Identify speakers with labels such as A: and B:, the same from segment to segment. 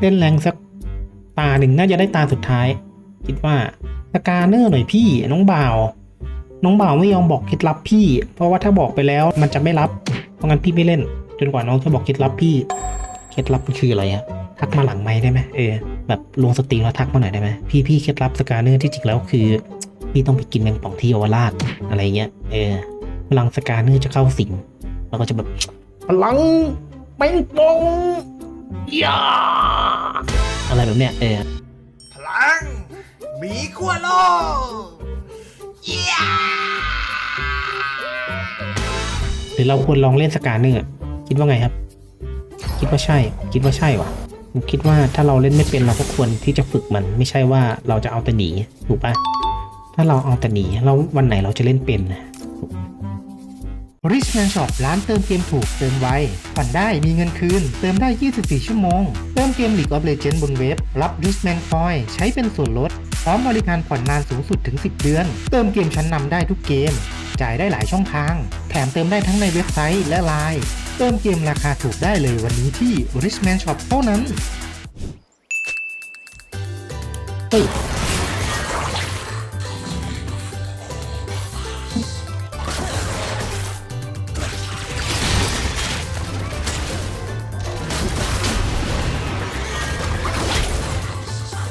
A: เล่นแรงสักตาหนึ่งน่าจะได้ตาสุดท้าย คิดว่าสกาเนอร์หน่อยพี่น้องบ่าว น้องบ่าวไม่ยอมบอกเคล็ดลับพี่ เพราะว่าถ้าบอกไปแล้วมันจะไม่รับ เพราะงั้นพี่ไม่เล่น จนกว่าน้องจะบอกเคล็ดลับพี่ เคล็ดลับมันคืออะไรอะทักมาหลังไม้ได้ไหมเออแบบลงสตรีมแล้วทักมาหน่อยได้ไหมพี่พี่เคล็ดลับสกาเนอร์ที่จริงแล้วคือพี่ต้องไปกินแมงป่องที่เยาวราชอะไรเงี้ยเออพลังสกาเนอร์จะเข้าสิงแล้วก็จะแบบพลังแมงป่อง ยาอะไรแบบเนี้ยเออ
B: พลังหมีขั้วโลกเย้
A: หรือเราควรลองเล่นสกาเนอร์คิดว่าไงครับ คิดว่าใช่ คิดว่าใช่วะผมคิดว่าถ้าเราเล่นไม่เป็นเราก็ควรที่จะฝึกมัน ไม่ใช่ว่าเราจะเอาแต่หนีถูกปะถ้าเราเอาแต่หนีเราวันไหนเราจะเล่นเป็นนะ Richman Shop ร้านเติมเกมถูกเติมไวผ่อนได้มีเงินคืน เติมได้ 24 ชั่วโมง เติมเกม League of Legends บนเว็บ รับ Richman Point ใช้เป็นส่วนลด พร้อมบริการผ่อนนานสูงสุดถึง 10 เดือน เติมเกมชั้นนำได้ทุกเกม จ่ายได้หลายช่องทาง แถมเติมได้ทั้งในเว็บไซต์และไลน์เติมเกมราคาถูกได้เลยวันนี้ที่ Richman Shop เท่านั้นเฮ้ย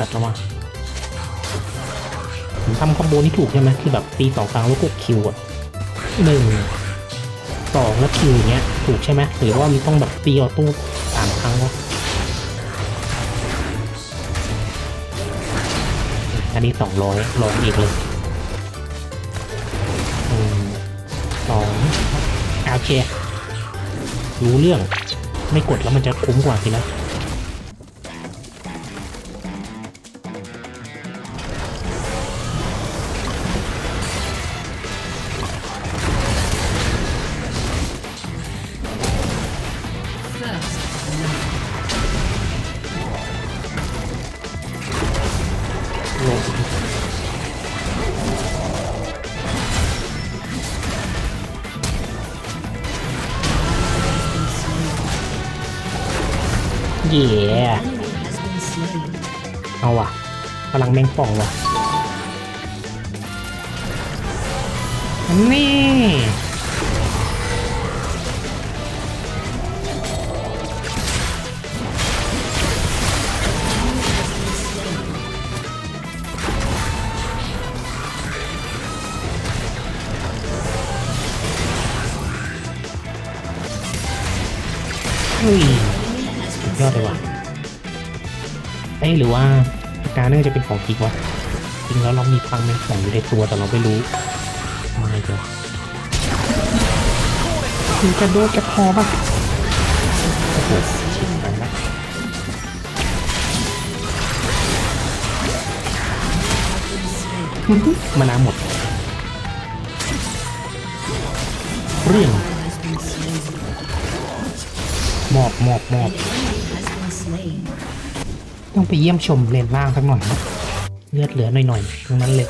A: แบบวังผมทำคอมโบนี้ถูกใช่ไหมที่แบบตีสองครั้งแล้วกดคิวอะหนึ่งสองแล้วคิวอย่างเงี้ย ถูกใช่ไหมหรือว่ามันต้องแบบตีออโต้สามครั้งวะอันนี้สองร้อยลองอีกเลยสองโอเค รู้เรื่องไม่กดแล้วมันจะคุ้มกว่าสินะ เย่เอาว่ะพลังแมงป่องว่ะนี่เฮ้ย ดยอดเลยว่ะเอ้ยหรือว่าการเนอร์จะเป็นของจริงวะจริงแล้วเรามีพลังแมงป่องอยู่ในตัวแต่เราไม่รู้ไม่เจอคือกระโดดกระพอป่ะโอ้โหชิบหายละมานาวหมด เรื่องมอบมอบมอบ ต้องไปเยี่ยมชมเลนล่างสักหน่อยนะเลือดเหลือหน่อยๆตรงนั้นเลย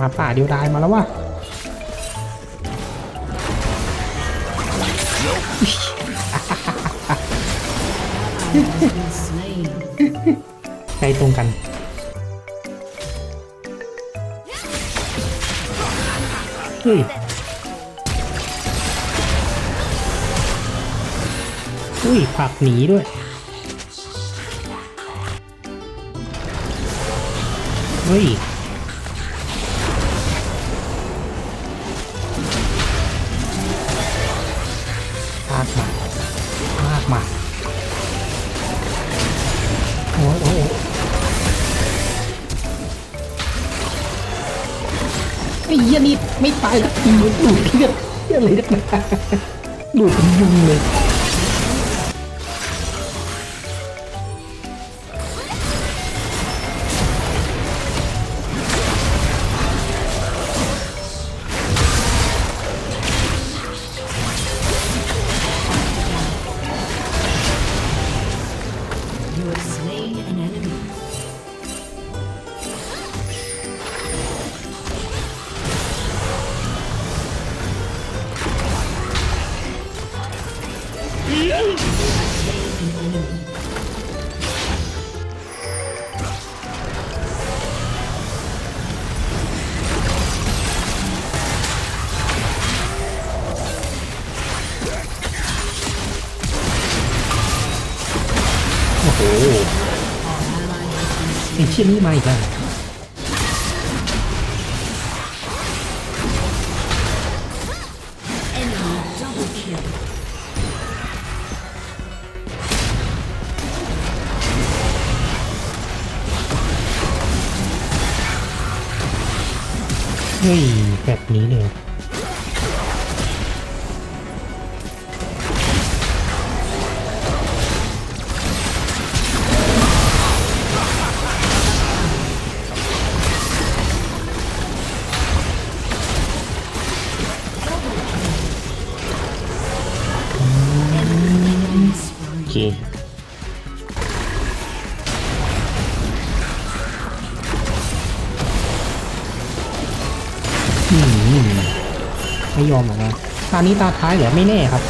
A: มาป่าเดียวดายมาแล้วว่ะใจตรงกัน เฮ้ยอุ้ยผักหนีด้วย เฮ้ย อ้เหี้ยนี่ไม่ตายแล้วดูดเลือดเลือดเลยนะดูเป็นยุงเลย
C: โอ้โหไอ้
D: เชี่ยนี่มาอีกแล้ว เฮ้ยแบบนี้เลยโอเค ไม่ยอมหรอกนะตานี้ตาท้ายเหรอไม่แน่ครับ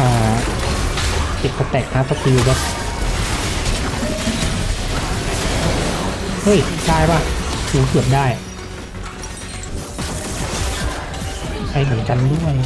D: อ่าเก็บสแตกฮาร์สติลครับ เฮ้ย ได้ปะถูเกือบได้ ใช่เหมือนกันด้วย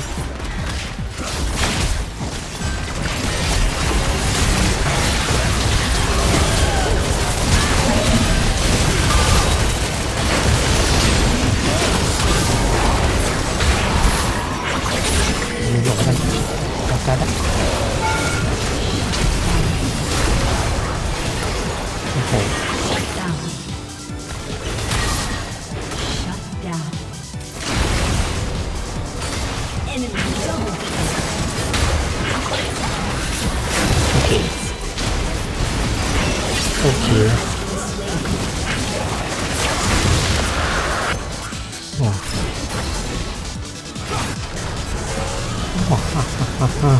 D: ว้าวฮ่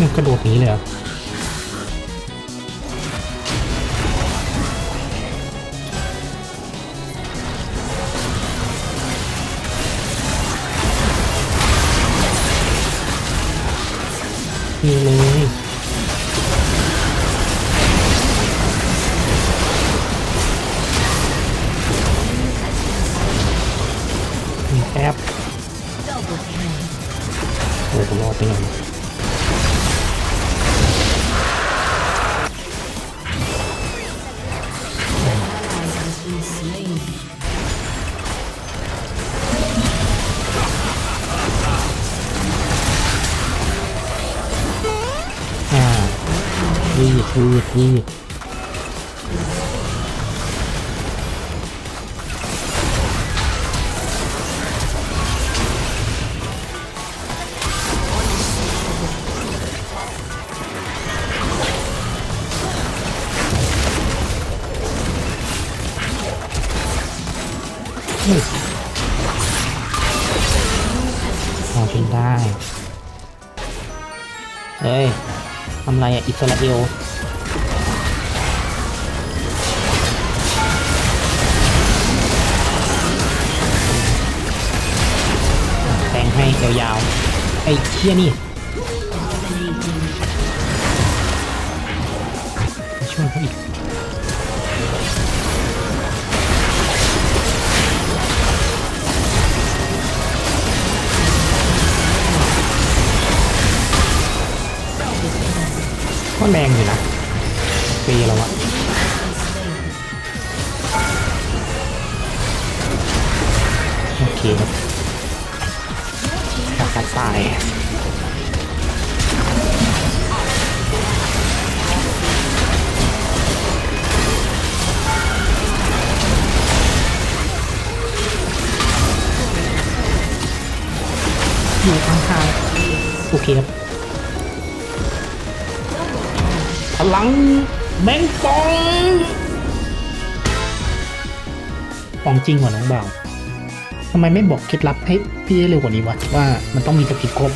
D: มันกระโดดหนี้เลยอะนี่เลย ดวีดวีดเฮ้ยพอเป็นได้ เฮ้ย ทำไรอะอิสราเอล ยาวๆ ไอ้เชี่ยนี่ช่วยเขาอีกก็แรงอยู่นะปีแล้วอะโอเคครับ ทัดทาย
A: อยู่ข้าง
D: ๆโอ
A: เคครับพลังแมงปองของจริงกว่าน้องบ่าว ทำไมไม่บอกเคล็ดลับให้พี่ได้เร็วกว่านี้วะว่ามันต้องมีสกิลครบ